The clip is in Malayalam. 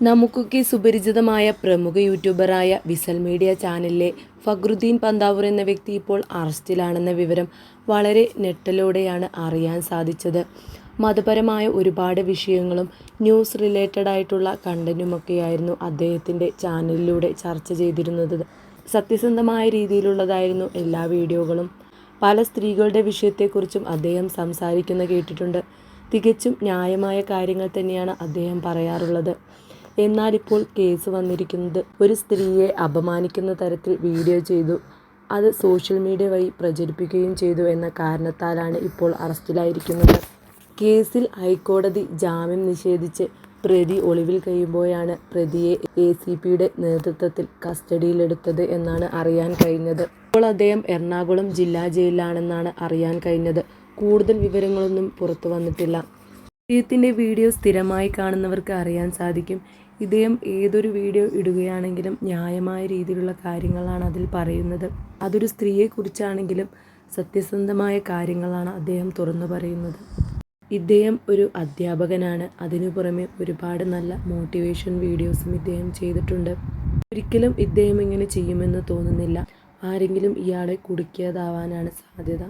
നമുക്കൊക്കെ സുപരിചിതമായ പ്രമുഖ യൂട്യൂബറായ വിസൽ മീഡിയ ചാനലിലെ ഫക്രുദ്ദീൻ പന്താവൂർ എന്ന വ്യക്തി ഇപ്പോൾ അറസ്റ്റിലാണെന്ന വിവരം വളരെ ഞെട്ടലോടെയാണ് അറിയാൻ സാധിച്ചത്. മതപരമായ ഒരുപാട് വിഷയങ്ങളും ന്യൂസ് റിലേറ്റഡ് ആയിട്ടുള്ള കണ്ടന്റുമൊക്കെയായിരുന്നു അദ്ദേഹത്തിന്റെ ചാനലിലൂടെ ചർച്ച ചെയ്തിരുന്നത്. സത്യസന്ധമായ രീതിയിലുള്ളതായിരുന്നു എല്ലാ വീഡിയോകളും. പല സ്ത്രീകളുടെ വിഷയത്തെക്കുറിച്ചും അദ്ദേഹം സംസാരിക്കുന്ന കേട്ടിട്ടുണ്ട്. തികച്ചും ന്യായമായ കാര്യങ്ങൾ തന്നെയാണ് അദ്ദേഹം പറയാറുള്ളത്. എന്നാൽ ഇപ്പോൾ കേസ് വന്നിരിക്കുന്നത്. ഒരു സ്ത്രീയെ അപമാനിക്കുന്ന തരത്തിൽ വീഡിയോ ചെയ്തു. അത് സോഷ്യൽ മീഡിയ വഴി പ്രചരിപ്പിക്കുകയും ചെയ്തു എന്ന കാരണത്താലാണ് ഇപ്പോൾ അറസ്റ്റിലായിരിക്കുന്നത്. കേസിൽ ഹൈക്കോടതി ജാമ്യം നിഷേധിച്ച് പ്രതി ഒളിവിൽ കഴിയുമ്പോഴാണ് പ്രതിയെ എ സി പിയുടെ നേതൃത്വത്തിൽ കസ്റ്റഡിയിലെടുത്തത് എന്നാണ് അറിയാൻ കഴിഞ്ഞത്. ഇപ്പോൾ അദ്ദേഹം എറണാകുളം ജില്ലാ ജയിലിലാണെന്നാണ് അറിയാൻ കഴിഞ്ഞത്. കൂടുതൽ വിവരങ്ങളൊന്നും പുറത്തു വന്നിട്ടില്ല. ഇദ്ദേഹത്തിന്റെ വീഡിയോ സ്ഥിരമായി കാണുന്നവർക്ക് അറിയാൻ സാധിക്കും. ഇദ്ദേഹം ഏതൊരു വീഡിയോ ഇടുകയാണെങ്കിലും ന്യായമായ രീതിയിലുള്ള കാര്യങ്ങളാണ് അതിൽ പറയുന്നത്. അതൊരു സ്ത്രീയെക്കുറിച്ചാണെങ്കിലും സത്യസന്ധമായ കാര്യങ്ങളാണ് അദ്ദേഹം തുറന്നു പറയുന്നത്. ഇദ്ദേഹം ഒരു അധ്യാപകനാണ്. അതിനു പുറമെ ഒരുപാട് നല്ല മോട്ടിവേഷൻ വീഡിയോസും ഇദ്ദേഹം ചെയ്തിട്ടുണ്ട്. ഒരിക്കലും ഇദ്ദേഹം ഇങ്ങനെ ചെയ്യുമെന്ന് തോന്നുന്നില്ല. ആരെങ്കിലും ഇയാളെ കുടുക്കിയതാവാനാണ് സാധ്യത.